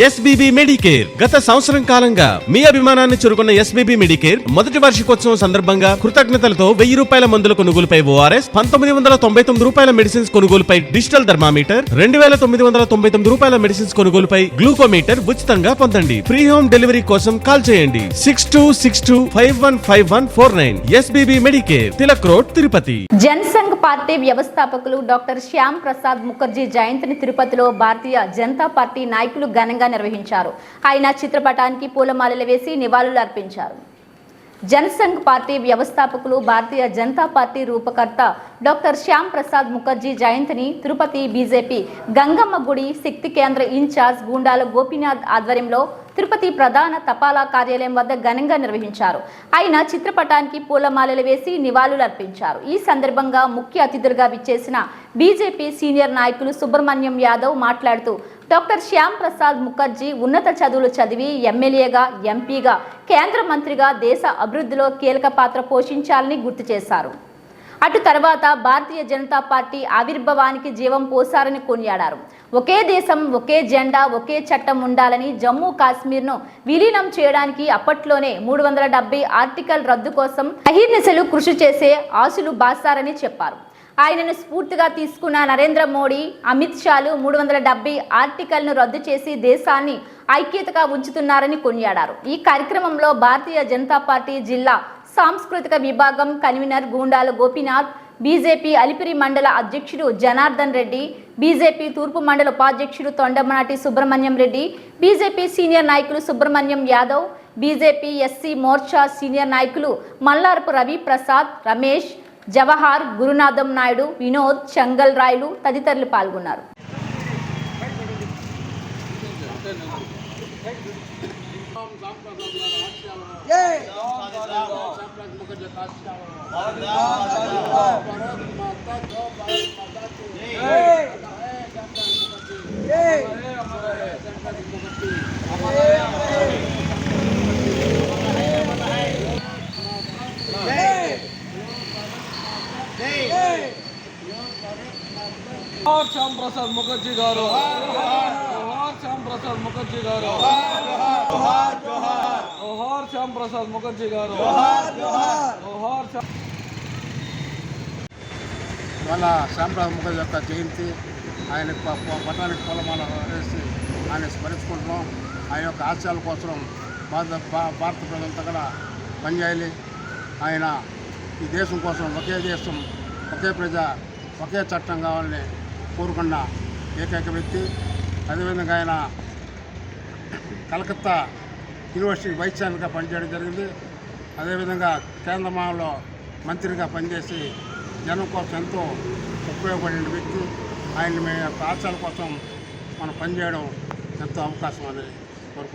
SBB Medicare గత సంవత్సరం కాలంగా మీ అభిమానాన్ని చురుకున్న ఎస్బీబీ మెడికేర్ మొదటి వార్షికోత్సవం సందర్భంగా కృతజ్ఞతలతో వెయ్యి రూపాయల మందుల కొనుగోలుపై ఓఆర్ఎస్ పంతొమ్మిది వందల తొంభై తొమ్మిది రూపాయల మెడిసిన్స్ కొనుగోలుపై డిజిటల్ థర్మామీటర్ రెండు వేల తొమ్మిది వందల తొంభై తొమ్మిది రూపాయల మెడిసిన్స్ కొనుగోలుపై గ్లూకోమీటర్ ఉచితంగా పొందండి. ఫ్రీ హోమ్ డెలివరీ కోసం కాల్ చేయండి. Six two six two five one five one four nine SBB Medicare Tilak road Tirupati. Jana Sangh party వ్యవస్థాపకులు డాక్టర్ శ్యామ్ ప్రసాద్ ముఖర్జీ జయంతిని తిరుపతిలో భారతీయ జనతా పార్టీ నాయకులు ఘనంగా నిర్వహించారు. ఆయన చిత్రపటానికి పూలమాలలు వేసి నివాళులు అర్పించారు. జనసంఘ్ పార్టీ వ్యవస్థాపకులు భారతీయ జనతా పార్టీ రూపకర్త డాక్టర్ శ్యామ్ ప్రసాద్ ముఖర్జీ జయంతిని తిరుపతి బీజేపీ గంగమ్మ గుడి శక్తి కేంద్ర ఇన్ఛార్జ్ గూండాల గోపీనాథ్ ఆధ్వర్యంలో తిరుపతి ప్రధాన తపాలా కార్యాలయం వద్ద ఘనంగా నిర్వహించారు. ఆయన చిత్రపటానికి పూలమాలలు వేసి నివాళులు అర్పించారు. ఈ సందర్భంగా ముఖ్య అతిథులుగా విచ్చేసిన బీజేపీ సీనియర్ నాయకులు సుబ్రహ్మణ్యం యాదవ్ మాట్లాడుతూ డాక్టర్ శ్యామ్ ప్రసాద్ ముఖర్జీ ఉన్నత చదువులు చదివి ఎమ్మెల్యేగా ఎంపీగా కేంద్ర మంత్రిగా దేశ అభివృద్ధిలో కీలక పాత్ర పోషించాలని గుర్తు చేశారు. అటు తర్వాత భారతీయ జనతా పార్టీ ఆవిర్భావానికి జీవం పోసారని కొనియాడారు. ఒకే దేశం ఒకే జెండా ఒకే చట్టం ఉండాలని జమ్మూ కాశ్మీర్ను విలీనం చేయడానికి అప్పట్లోనే మూడు వందల ఆర్టికల్ రద్దు కోసం అహిర్నిశలు కృషి చేసే ఆశలు బాసారని చెప్పారు. ఆయనను స్ఫూర్తిగా తీసుకున్న నరేంద్ర మోడీ అమిత్ షాలు మూడు వందల డెబ్బై ఆర్టికల్ను రద్దు చేసి దేశాన్ని ఐక్యతగా ఉంచుతున్నారని కొనియాడారు. ఈ కార్యక్రమంలో భారతీయ జనతా పార్టీ జిల్లా సాంస్కృతిక విభాగం కన్వీనర్ గూండాల గోపీనాథ్ బీజేపీ అలిపిరి మండల అధ్యక్షుడు జనార్దన్ రెడ్డి బీజేపీ తూర్పు మండల ఉపాధ్యక్షుడు తొండమనాటి సుబ్రహ్మణ్యం రెడ్డి బీజేపీ సీనియర్ నాయకులు Subrahmanyam Yadav BJP SC Morcha senior నాయకులు మల్లారపు రవి ప్రసాద్ రమేష్ జవహార్ గురునాథం నాయుడు వినోద్ చంగల్ రాయలు తదితరులు పాల్గొన్నారు. జోహార్ శ్యామ్ ప్రసాద్ ముఖర్జీ గారు. శ్యామ్ ప్రసాద్ ముఖర్జీ గారు. జోహార్ శ్యామ్ ప్రసాద్ ముఖర్జీ గారు. జోహార్ శ్యామ్ ప్రసాద్ ముఖర్జీ యొక్క జయంతి ఆయన ప- ప- పట్టానికి వేసి ఆయన స్మరించుకుంటున్నాం. ఆయన యొక్క ఆశయాల కోసం భారత భా- భారత ప్రజలంతా కూడా పనిచేయాలి. ఆయన ఈ దేశం కోసం ఒకే దేశం ఒకే ప్రజ ఒకే చట్టం కావాలని కోరుకున్న ఏకైక వ్యక్తి. అదేవిధంగా ఆయన కలకత్తా యూనివర్సిటీ వైస్ ఛాన్సలర్గా పనిచేయడం జరిగింది. అదేవిధంగా కేంద్ర మహంలో మంత్రిగా పనిచేసి జనం కోసం ఎంతో ఉపయోగపడిన వ్యక్తి. ఆయన మీ యొక్క కోసం మనం పనిచేయడం ఎంతో అవకాశం అనేది